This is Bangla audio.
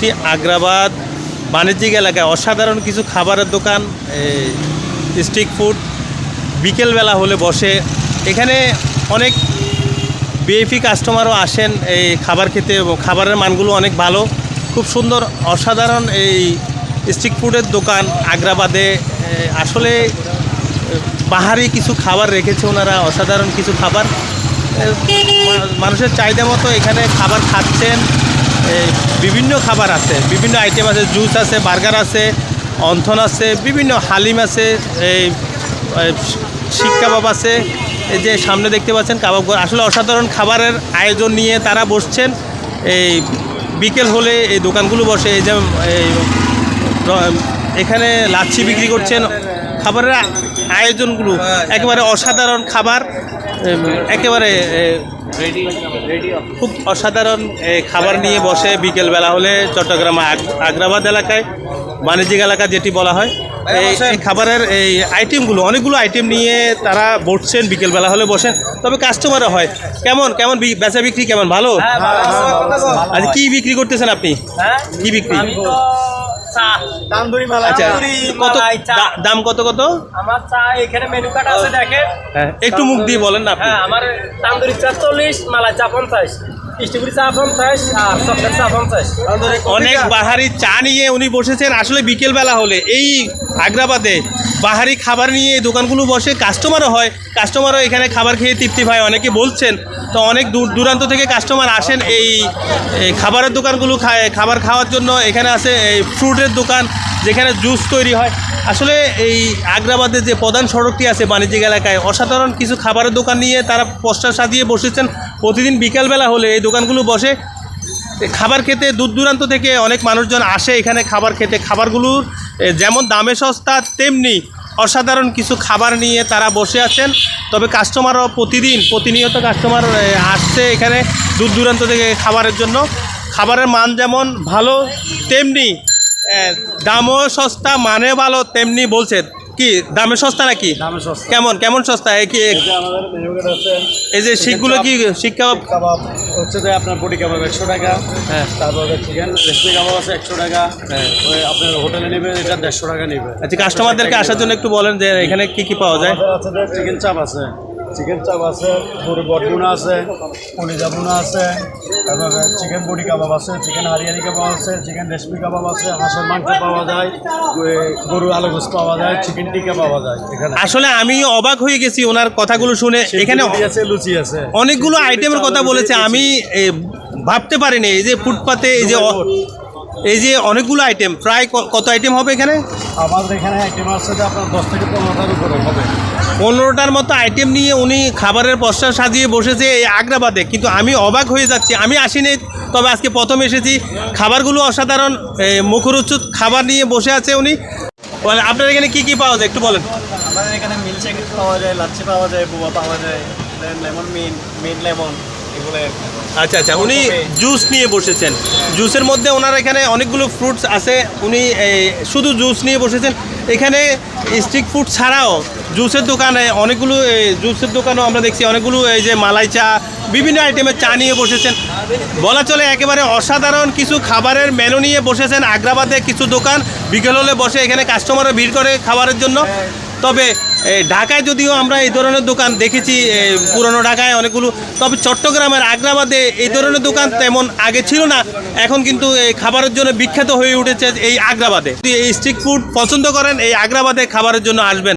এটি আগ্রাবাদ বাণিজ্যিক এলাকায় অসাধারণ কিছু খাবারের দোকান স্ট্রিট ফুড বিকেলবেলা হলে বসে। এখানে অনেক বিএপি কাস্টমারও আসেন, এই খাবার খেতে খাবারের মানগুলো অনেক ভালো। খুব সুন্দর, অসাধারণ এই স্ট্রিট ফুডের দোকান আগ্রাবাদে। আসলে পাহাড়ি কিছু খাবার রেখেছে ওনারা, অসাধারণ কিছু খাবার। মানুষের চাহিদা মতো এখানে খাবার খাচ্ছেন। বিভিন্ন খাবার আছে, বিভিন্ন আইটেম আছে জুস আছে বার্গার আছে, অন্থন আছে, বিভিন্ন হালিম আছে, এই শিক আছে। এই যে সামনে দেখতে পাচ্ছেন কাবাব আসলে অসাধারণ খাবারের আয়োজন নিয়ে তারা বসছেন। এই বিকেল হলে এই দোকানগুলো বসে, এই যে এখানে লাচ্ছি বিক্রি করছেন। খাবারের আয়োজনগুলো একেবারে অসাধারণ খাবার। একেবারে খুব অসাধারণ খাবার নিয়ে বসে বিকেলবেলা হলে চট্টগ্রাম আগ্রাবাদ এলাকায় বাণিজ্যিক এলাকা যেটি বলা হয়। এই খাবারের এই আইটেমগুলো অনেকগুলো আইটেম নিয়ে তারা বসছেন বিকেলবেলা হলে বসেন। তবে কাস্টমারও হয়। কেমন কেমন বেচা বিক্রি কেমন? ভালো? আচ্ছা কি বিক্রি করতেছেন আপনি? কি বিক্রি? আচ্ছা কত চা। দাম কত কত? আমার চা এখানে মেনু কার্ড আছে দেখেন। হ্যাঁ, একটু মুখ দিয়ে বলেন না হ্যাঁ আমার তান্দুরি চা চল্লিশ মালাই চা পঞ্চাশ। অনেক বাহারি চা নিয়ে উনি বসেছেন। আসলে বিকেলবেলা হলে এই আগ্রাবাদে বাহারি খাবার নিয়ে দোকানগুলো বসে। কাস্টমারও হয়। কাস্টমারও এখানে খাবার খেয়ে তৃপ্তি পায়। অনেকে বলছেন, তো অনেক দূর দূরান্ত থেকে কাস্টমার আসেন এই খাবারের দোকানগুলো খায়, খাবার খাওয়ার জন্য এখানে আছে এই ফ্রুটের দোকান, যেখানে জুস তৈরি হয়। আসলে এই আগ্রাবাদের যে প্রধান সড়কটি আছে বাণিজ্যিক এলাকায়, অসাধারণ কিছু খাবারের দোকান নিয়ে তারা পোস্টার সাজিয়ে বসেছেন। প্রতিদিন বিকালবেলা হলে এই দোকানগুলো বসে। খাবার খেতে দূর দূরান্ত থেকে অনেক মানুষজন আসে এখানে খাবার খেতে। খাবারগুলোর যেমন দামে সস্তা, তেমনি অসাধারণ কিছু খাবার নিয়ে তারা বসে আছেন। তবে কাস্টমারও প্রতিদিন, প্রতিনিয়ত কাস্টমার আসছে এখানে দূর দূরান্ত থেকে খাবারের জন্য। খাবারের মান যেমন ভালো, তেমনি দামও সস্তা মানে ভালো তেমনি বলছে। কি দামে সস্তা নাকি? কেমন কেমন সস্তা? এই কি এই যে শিখগুলো কি শিক কাবাব। কাবাব? হচ্ছে যে আপনার বডি কাবাব একশো টাকা হ্যাঁ। তারপরে চিকেন রেসপি কাবাব আছে একশো টাকা হ্যাঁ। ওই আপনার হোটেলে নেবে এটা দেড়শো টাকা নেবে। আচ্ছা কাস্টমারদেরকে আসার জন্য একটু বলেন যে এখানে কি কি পাওয়া যায়? চিকেন চাপ আছে চিকেন চাপ আছে গরু বটগুনা আছে কলিজা বুনা আছে তারপরে চিকেন বডি কাবাব আছে চিকেন হারিয়ানি কাবাব আছে চিকেন রেশমি কাবাব আছে হাঁসের মাংস পাওয়া যায় গরু আলু গোস পাওয়া যায় চিকেন টিকা পাওয়া যায় এখানে। আসলে আমি অবাক হয়ে গেছি ওনার কথাগুলো শুনে। এখানে আছে লুচি আছে। অনেকগুলো আইটেমের কথা বলেছে আমি ভাবতে পারিনি এই যে ফুটপাতে এই যে এই যে অনেকগুলো আইটেম প্রায় কত আইটেম হবে এখানে? আমাদের এখানে আইটেম আছে যে আপনার দশ থেকে পনেরোটার উপরে হবে। পনেরোটার মতো আইটেম নিয়ে উনি খাবারের পশ্চাৎ সাজিয়ে বসেছে এই আগ্রাবাদে। কিন্তু আমি অবাক হয়ে যাচ্ছি আমি আসিনি তবে আজকে প্রথম এসেছি। খাবারগুলো অসাধারণ এ, খাবার নিয়ে বসে আছে উনি। বলেন, আপনার এখানে কি কি পাওয়া যায় একটু বলেন। আমাদের এখানে মিল্কশেক পাওয়া যায় লাচ্ছি পাওয়া যায় বুয়া পাওয়া যায় লেমন মিন মিন লেমন। আচ্ছা আচ্ছা উনি জুস নিয়ে বসেছেন। জুসের মধ্যে ওনার এখানে অনেকগুলো ফ্রুটস আছে। উনি শুধু জুস নিয়ে বসেছেন। এখানে স্ট্রিট ফুড ছাড়াও জুসের দোকানে অনেকগুলো জুসের দোকানও আমরা দেখছি। অনেকগুলো এই যে মালাই চা বিভিন্ন আইটেমের চা নিয়ে বসেছেন। বলা চলে একেবারে অসাধারণ কিছু খাবারের মেনু নিয়ে বসেছেন। আগ্রাবাদে কিছু দোকান। বিকেল হলে বসে এখানে কাস্টমারও ভিড় করে খাবারের জন্য। তবে ঢাকায় যদিও আমরা এই ধরনের দোকান দেখেছি পুরনো ঢাকায় অনেকগুলো, তবে চট্টগ্রামের আগ্রাবাদে এই ধরনের দোকান তেমন আগে ছিল না। এখন কিন্তু এই খাবারের জন্য বিখ্যাত হয়ে উঠেছে এই আগ্রাবাদে। এই স্ট্রিট ফুড পছন্দ করেন, এই আগ্রাবাদে খাবারের জন্য আসবেন।